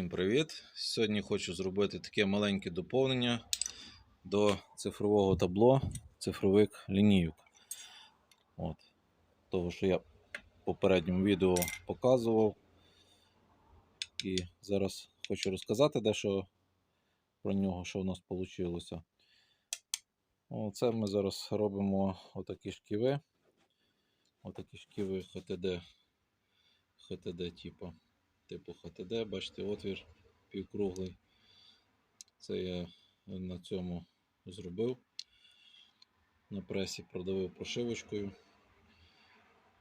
Всім привіт! Сьогодні хочу зробити таке маленьке доповнення до цифрового табло цифровик лінійок. От. Того, що я в попередньому відео показував. І зараз хочу розказати дещо про нього, що в нас вийшло. Оце ми зараз робимо отакі шківи. Отакі шківи ХТД. ХТД типу типу ХТД, бачите, отвір півкруглий. Це я на цьому зробив. На пресі продавив прошивочкою.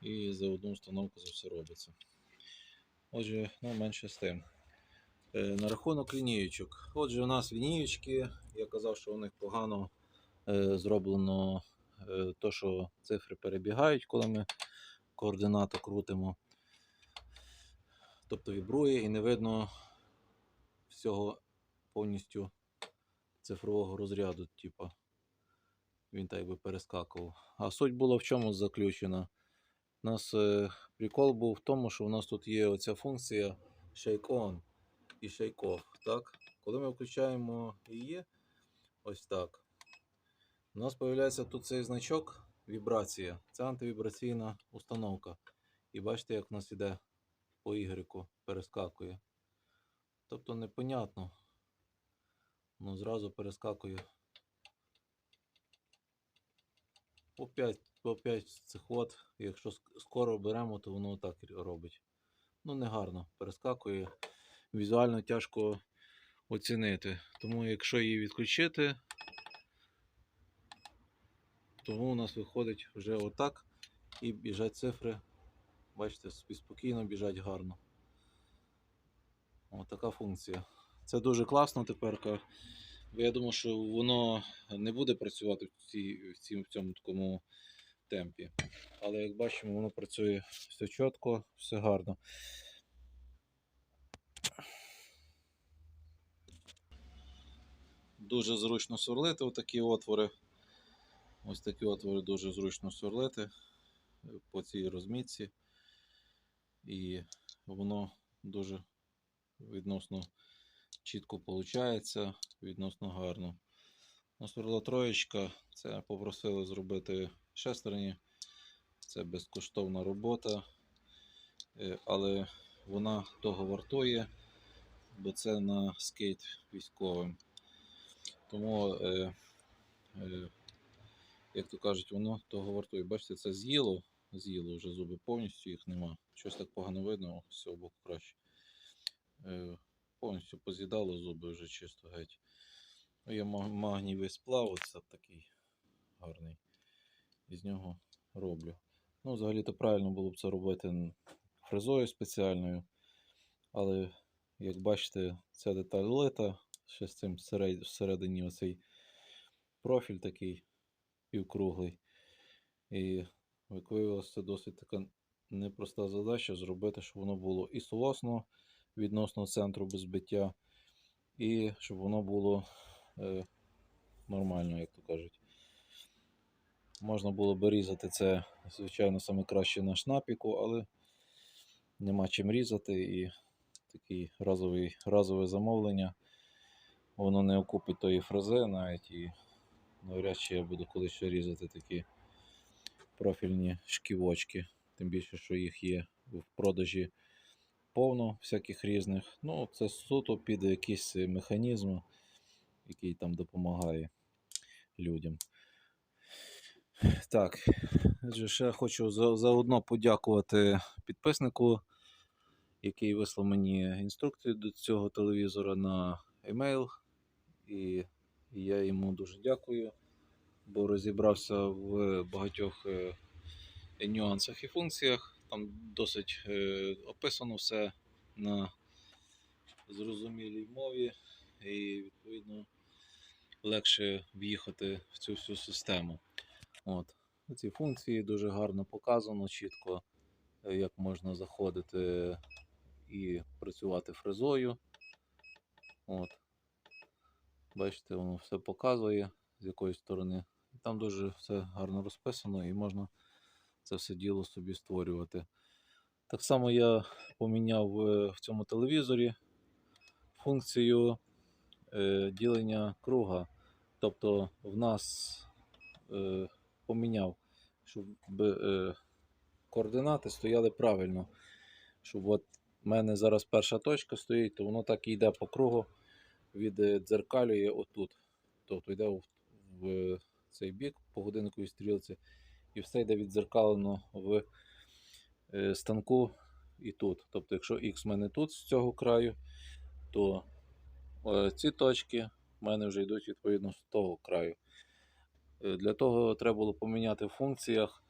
І за одну установку це все робиться. Отже, ну менше з тим. Е, На рахунок лінієчок. Отже, у нас лінієчки. Я казав, що у них погано е, зроблено е, то, що цифри перебігають, коли ми координати крутимо тобто вібрує і не видно всього повністю цифрового розряду, типа він так би перескакував. А суть була в чому заключена. У нас е, прикол був в тому, що у нас тут є оця функція Shake On і Shake Off. Так? Коли ми включаємо її, ось так, у нас з'являється тут цей значок вібрація. Це антивібраційна установка. І бачите, як у нас іде по Y перескакує. Тобто непонятно. Ну, зразу перескакує по 5, по 5 цих от. Якщо скоро беремо, то воно так робить. Ну, не гарно перескакує. Візуально тяжко оцінити. Тому якщо її відключити, тому у нас виходить вже отак і біжать цифри Бачите, собі спокійно біжать гарно. Ось така функція. Це дуже класно тепер. Бо я думаю, що воно не буде працювати в, цій, в, цім, в цьому такому темпі. Але як бачимо, воно працює все чітко, все гарно. Дуже зручно сверлити отакі отвори. Ось такі отвори дуже зручно сверлити по цій розмітці і воно дуже відносно чітко виходить, відносно гарно. Ну, сверла троєчка, це попросили зробити шестерні. Це безкоштовна робота, е, але вона того вартує, бо це на скейт військовим. Тому, е, е, як то кажуть, воно того вартує. Бачите, це з'їло, з'їло вже зуби повністю, їх нема. Щось так погано видно, з цього боку краще. Е, повністю поз'їдало зуби вже чисто геть. Ну, Є маг- магнієвий сплав, оце такий гарний. Із нього роблю. Ну, взагалі-то правильно було б це робити фрезою спеціальною. Але, як бачите, ця деталь лита, ще з цим всередині оцей профіль такий півкруглий. І як виявилося, це досить така непроста задача зробити, щоб воно було і соосно відносно центру без биття, і щоб воно було е, нормально, як то кажуть. Можна було би різати це, звичайно, саме краще на шнапіку, але нема чим різати і такий разовий, разове замовлення. Воно не окупить тої фрези навіть і навряд чи я буду колись ще різати такі профільні шківочки. Тим більше, що їх є в продажі повно всяких різних. Ну, це суто під якийсь механізм, який там допомагає людям. Так, ще хочу за- заодно подякувати підписнику, який вислав мені інструкцію до цього телевізора на емейл. І я йому дуже дякую, бо розібрався в багатьох е, нюансах і функціях. Там досить е, описано все на зрозумілій мові, і відповідно легше в'їхати в цю всю систему. От. Ці функції дуже гарно показано, чітко, е, як можна заходити і працювати фрезою. От. Бачите, воно все показує з якої сторони. Там дуже все гарно розписано і можна це все діло собі створювати. Так само я поміняв е, в цьому телевізорі функцію е, ділення круга. Тобто в нас е, поміняв, щоб координати стояли правильно. Щоб от в мене зараз перша точка стоїть, то воно так і йде по кругу від дзеркалює отут. Тобто йде в цей бік по годинниковій стрілці, і все йде віддзеркалено в е, станку і тут. Тобто, якщо X в мене тут з цього краю, то е, ці точки в мене вже йдуть відповідно з того краю. Е, Для того треба було поміняти в функціях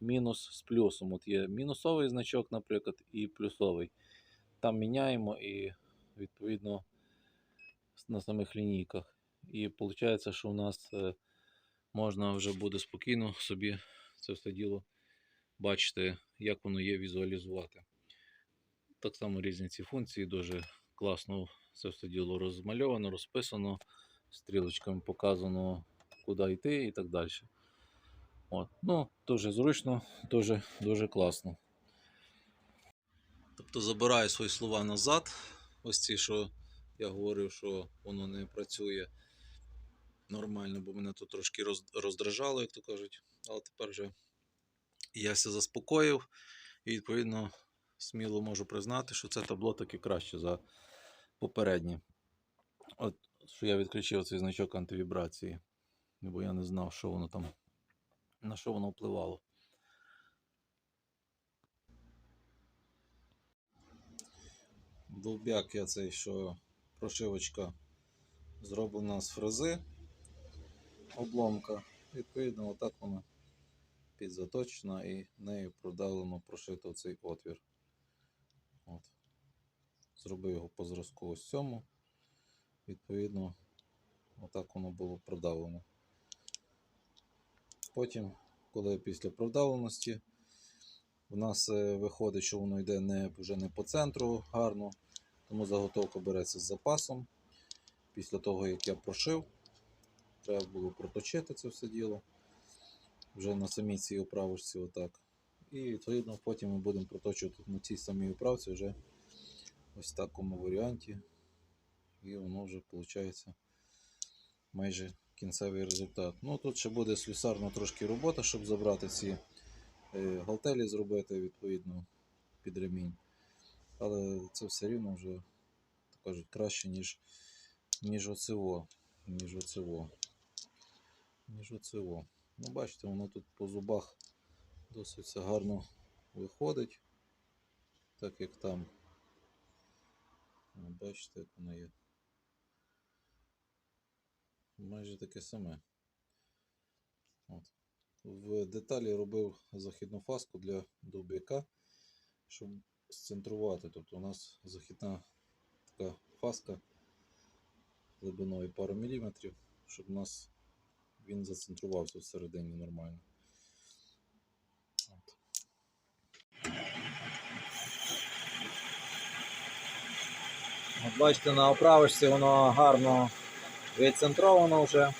мінус з плюсом. От є мінусовий значок, наприклад, і плюсовий. Там міняємо і відповідно на самих лінійках. І виходить, що у нас можна вже буде спокійно собі це все діло бачити, як воно є візуалізувати. Так само різні ці функції, дуже класно це все діло розмальовано, розписано, стрілочками показано, куди йти і так далі. От. Ну, дуже зручно, дуже, дуже класно. Тобто забираю свої слова назад. Ось ці, що я говорив, що воно не працює нормально, бо мене тут трошки роздражало, як то кажуть. Але тепер вже я все заспокоїв і відповідно сміло можу признати, що це табло таки краще за попереднє. От що я відключив цей значок антивібрації, бо я не знав, що воно там, на що воно впливало. Довбяк я цей, що прошивочка зроблена з фрези обломка. Відповідно, отак вона підзаточена і нею продавлено прошито цей отвір. От. Зробив його по зразку ось цьому. Відповідно, отак воно було продавлено. Потім, коли після продавленості, в нас е, виходить, що воно йде не, вже не по центру гарно, тому заготовка береться з запасом. Після того, як я прошив, треба було проточити це все діло вже на самій цій оправочці отак. І відповідно потім ми будемо проточувати на цій самій оправці вже ось в такому варіанті. І воно вже виходить майже кінцевий результат. Ну тут ще буде слюсарна трошки робота, щоб забрати ці е, галтелі, зробити відповідно під ремінь. Але це все рівно вже так кажуть, краще, ніж, ніж оцево. Ніж оцево. Ніж оцево. Ну, бачите, воно тут по зубах досить все гарно виходить, так як там. Бачите, як воно є. Майже таке саме. От. В деталі робив західну фаску для довбяка, щоб сцентрувати. Тобто у нас західна така фаска глибиною пару міліметрів, щоб у нас він зацентрувався всередині нормально. От. От бачите, на оправочці воно гарно відцентровано вже.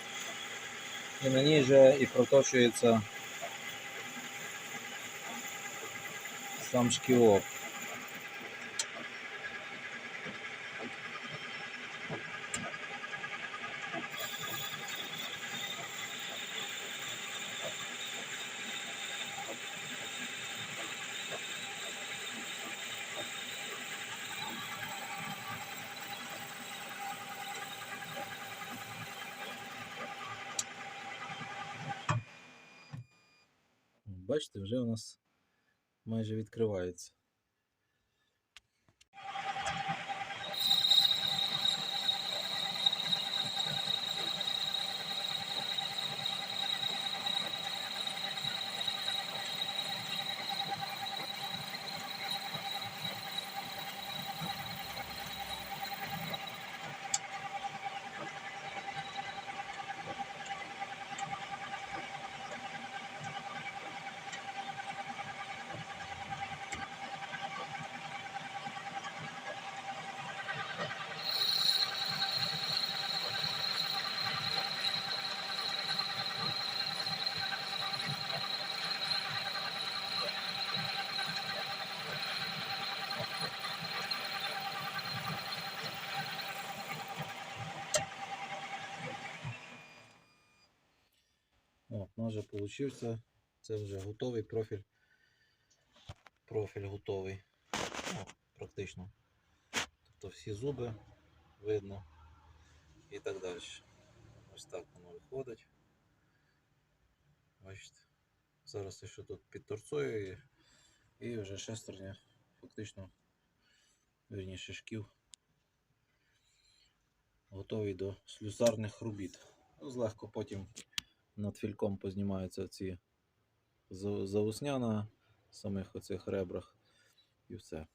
І на ній же і проточується сам шкілок. Бачите, вже у нас майже відкривається. Вже получився. Це вже готовий профіль. Профіль готовий. Ну, практично. Тобто всі зуби видно і так далі. Ось так воно виходить. Бачите. Зараз я ще тут підторцую і, і вже шестерня фактично, вірніше шків, готовий до слюсарних робіт. Ну, Злегко потім над фільком познімаються ці заусня на самих оцих ребрах і все.